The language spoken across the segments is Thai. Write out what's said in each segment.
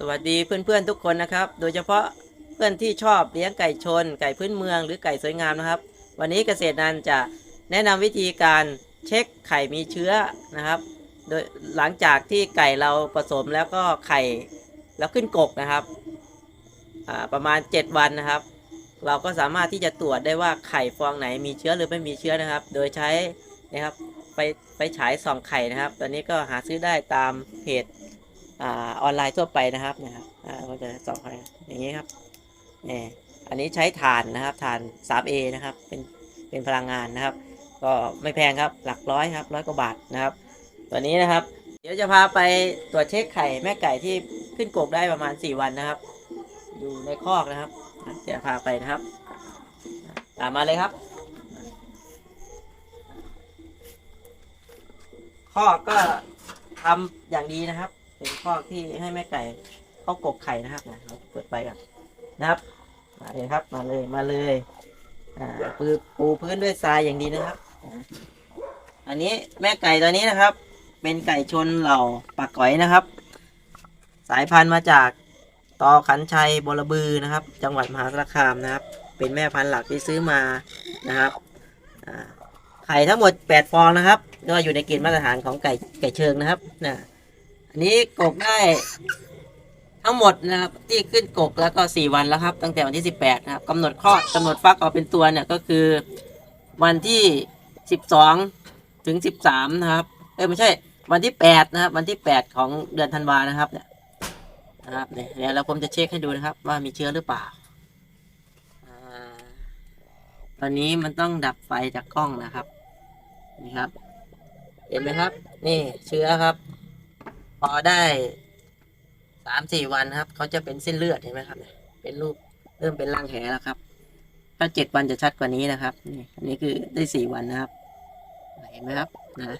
สวัสดีเพื่อนๆทุกคนนะครับ โดยเฉพาะเพื่อนที่ชอบเลี้ยงไก่ชน ไก่พื้นเมืองหรือไก่สวยงามนะครับ วันนี้เกษตรนันจะแนะนำวิธีการเช็คไข่มีเชื้อนะครับ โดยหลังจากที่ไก่เราผสมแล้วก็ไข่แล้วขึ้นกกนะครับประมาณ 7 วันนะครับ เราก็สามารถที่จะตรวจได้ว่าไข่ฟองไหนมีเชื้อหรือไม่มีเชื้อนะครับ โดยใช้นะครับไฟไฟฉายส่องไข่นะครับ ตอนนี้ก็หาซื้อได้ตามเพจ อ่าออนไลน์ทั่วไปนะครับเนะครับอ่าก็จะสองอะไรอย่างนี้ครับนี่อันนี้ใช้ถ่านนะครับถ่าน 3A นะครับเป็นเป็นพลังงานนะครับ ก็ไม่แพงครับหลักร้อยครับร้อยกว่าบาทนะครับ ตัวนี้นะครับ เดี๋ยวจะพาไปตรวจเช็คไข่แม่ไก่ที่ขึ้นกกได้ประมาณ 4 วันนะครับ อยู่ในคอกนะครับอะเดี๋ยวพาไปนะครับ ตามมาเลยครับคอกก็ทำอย่างดีนะครับ คอกที่ให้แม่ไก่เขากกไข่นะครับนะเราเปิดไปกันนะครับมาเลยครับมาเลยมาเลยอ่าปูปูพื้นด้วยทรายอย่างดีนะครับ อันนี้แม่ไก่ตัวนี้นะครับ เป็นไก่ชนเหล่าปากก๋อยนะครับ สายพันธุ์มาจากตอขันชัยบรบือนะครับ จังหวัดมหาสารคามนะครับ เป็นแม่พันธุ์หลักที่ซื้อมานะครับอ่าไข่ทั้งหมด 8 ฟองนะครับก็อยู่ในเกณฑ์มาตรฐานของไก่ไก่เชิงนะครับนะ นี้กกได้ ทั้งหมดนะครับ ที่ขึ้นกกแล้วก็สี่วันแล้วครับ ตั้งแต่วันที่สิบแปดนะครับกำหนดคลอดกำหนดฟักออกเป็นตัวเนี่ยก็คือ วันที่สิบสองถึงสิบสามนะครับ เอ้ยไม่ใช่วันที่แปดนะครับ วันที่แปดของเดือนธันวานะครับเนี่ยนะครับเนี่ยเดี๋ยวเราผมจะเช็คให้ดูนะครับ ว่ามีเชื้อหรือเปล่าตอนนี้มันต้องดับไฟจากกล้องนะครับ นี่ครับ เห็นไหมครับ นี่เชื้อครับ พอได้สามสี่วันครับเขาจะเป็นเส้นเลือดเห็นไหมครับเนี่ยเป็นรูปเริ่มเป็นรังแหแล้วครับ ถ้าเจ็ดวันจะชัดกว่านี้นะครับนี่อันนี้คือได้สี่วันนะครับเห็นไหมครับนะ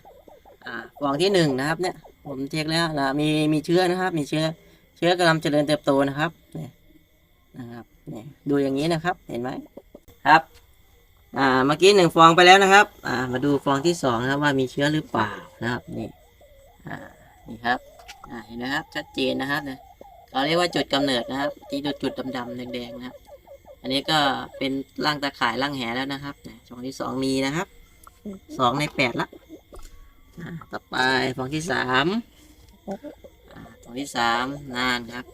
อ่าฟองที่หนึ่งนะครับ เนี่ย ผมเช็คแล้วนะมีมีเชื้อนะครับ มีเชื้อ เชื้อกำลังเจริญเติบโตนะครับเนี่ยนะครับเนี่ยดูอย่างนี้นะครับ เห็นไหมครับ อ่าเมื่อกี้หนึ่งฟองไปแล้วนะครับ อ่า มาดูฟองที่สองนะครับว่ามีเชื้อหรือเปล่านะครับนี่อ่า นี่ครับเห็นไหมครับชัดเจนนะครับนี่ยเขาเรียกว่าจุดกำเนิดนะครับที่จุดจุดดำๆแดงๆนะครับ อันนี้ก็เป็นร่างตาข่ายร่างแหแล้วนะครับเนี่ยฟองที่สองมีนะครับสองในแปดละต่อไปฟองที่สามอ่าฟองที่สามนานครับ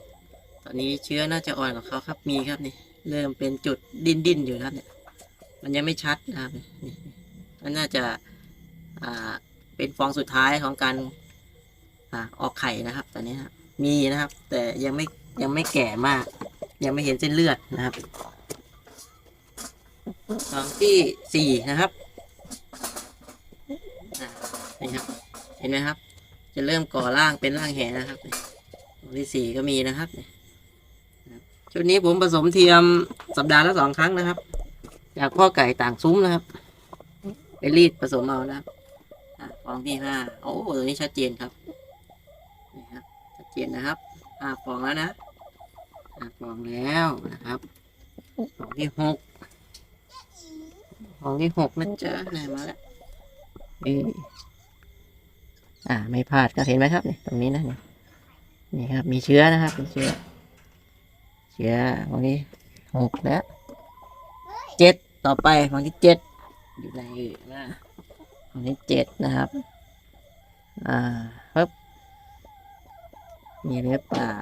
ตอนนี้เชื้อน่าจะอ่อนกว่าเขาครับมีครับนี่เริ่มเป็นจุดดิ้นดิ้นๆอยู่ครับเนี่ย มันยังไม่ชัดนะครับนี่นี่มันน่าจะอ่าเป็นฟองสุดท้ายของการ อออกไข่นะครับตอนนี้ครับมีนะครับ แต่ยังไม่ยังไม่แก่มาก ยังไม่เห็นเส้นเลือดนะครับฟองที่สี่นะครับนี่ครับ เห็นไหมครับ จะเริ่มก่อร่างเป็นร่างแหนะครับฟองที่สี่ก็มีนะครับชุดนี้ผมผสมเทียมสัปดาห์ละสองครั้งนะครับ จากพ่อไก่ต่างซุ้มนะครับไปรีดผสมเอานะครับอะฟองที่ห้าโอ้ตัวนี้ชัดเจนครับ เจนนะครับห้าฟองแล้วนะห้าฟองแล้วนะครับฟองที่หกฟองที่หกนะจ๊ะไหนมาแล้วเอยอ่า ไม่พลาดก็เห็นไหมครับเนี่ยตรงนี้นะเนี่ยนี่ครับ มีเชื้อนะครับมีเชื้อ เชื้อฟองที่หกแล้วเจ็ดต่อไปฝั่งที่เจ็ดอยู่ในเอ่ยนะฝั่งที่เจ็ดนะครับ อ่าปึ๊บ มีหรือเปล่า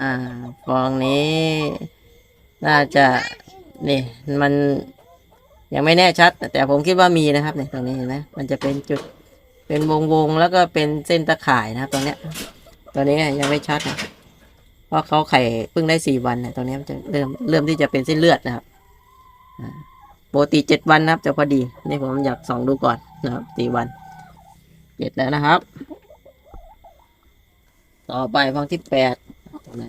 อ่าฟองนี้ น่าจะนี่มันยังไม่แน่ชัด แต่ผมคิดว่ามีนะครับเนี่ยตรงนี้เห็นไหมมันจะเป็นจุดเป็นวงวงๆแล้วก็เป็นเส้นตะข่ายนะครับตรงเนี้ยตัวนี้ยังไม่ชัดนะเพราะเขาไข่เพิ่งได้สี่วันนะตรงนี้มันจะเริ่มเริ่มที่จะเป็นเส้นเลือดนะครับปกติเจ็ดวันนะครับ จะพอดี นี่ผมอยากส่องดูก่อนนะครับสี่วันเจ็ดแล้วนะครับ ต่อไปฟองที่แปดไหน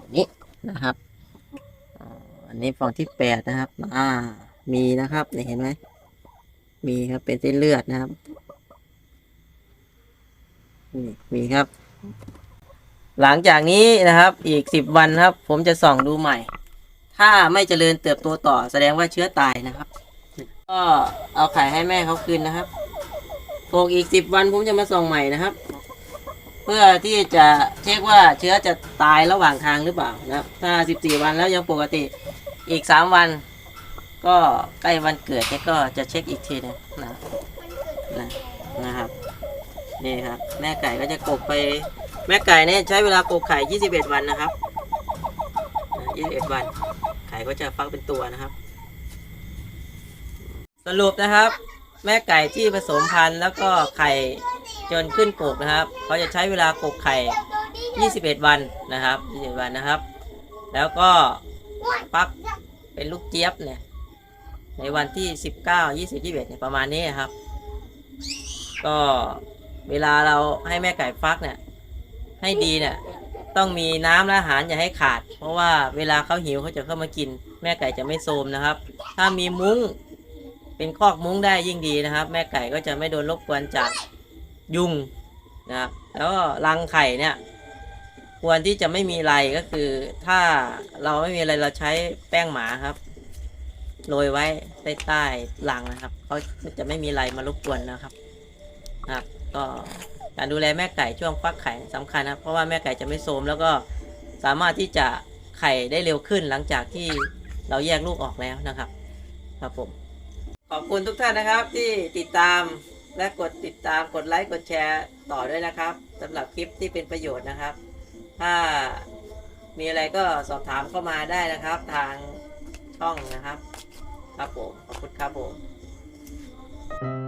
อันนี้นะครับอันนี้ฟองที่แปดนะครับ อ่า มีนะครับเห็นไหม มีครับเป็นเส้นเลือดนะครับนี่มีครับ หลังจากนี้นะครับ อีกสิบวันครับ ผมจะส่องดูใหม่ ถ้าไม่เจริญเติบโตต่อแสดงว่าเชื้อตายนะครับ ก็เอาไข่ให้แม่เขาคืนนะครับโฟกอีกสิบวันผมจะมาส่องใหม่นะครับ เพื่อที่จะเช็คว่าเชื้อจะตายระหว่างทางหรือเปล่านะครับถ้า 14 วันแล้วยังปกติอีก 3 วัน ก็ใกล้วันเกิดเนี่ยก็จะเช็คอีกทีนึงนะนะนะครับนี่ครับแม่ไก่ก็จะกกไปแม่ไก่เนี่ยใช้เวลากกไข่ 21 วันนะครับอ่า21 วัน ไข่ก็จะฟักเป็นตัวนะครับ สรุปนะครับ แม่ไก่ที่ผสมพันธุ์แล้วก็ไข่ จนขึ้นกกนะครับ เขาจะใช้เวลากกไข่ 21 วันนะครับ21วันนะครับ แล้วก็ฟักเป็นลูกเจี๊ยบเนี่ย ในวันที่ 19 20 21เนี่ยประมาณนี้ครับ ก็เวลาเราให้แม่ไก่ฟักเนี่ย ให้ดีเนี่ยต้องมีน้ำและอาหารอย่าให้ขาด เพราะว่าเวลาเขาหิวเขาจะเข้ามากิน แม่ไก่จะไม่โทมนะครับ ถ้ามีมุ้งเป็นคอกมุ้งได้ยิ่งดีนะครับ แม่ไก่ก็จะไม่โดนรบกวนจาก ยุงนะครับแล้วก็รังไข่เนี่ย ควรที่จะไม่มีไรก็คือ ถ้าเราไม่มีอะไรเราใช้แป้งหมาครับโรยไว้ใต้ใต้รังนะครับเขาจะไม่มีไรมารบกวนนะครับนะครับ ก็การดูแลแม่ไก่ช่วงฟักไข่สำคัญนะเพราะว่าแม่ไก่จะไม่โทมแล้วก็สามารถที่จะไข่ได้เร็วขึ้นหลังจากที่เราแยกลูกออกแล้วนะครับ ครับผม ขอบคุณทุกท่านนะครับที่ติดตาม และกดติดตามกดไลค์กดแชร์ต่อด้วยนะครับสำหรับคลิปที่เป็นประโยชน์นะครับ ถ้ามีอะไรก็สอบถามเข้ามาได้นะครับ ทางช่องนะครับ ครับผมขอบคุณครับผม thank you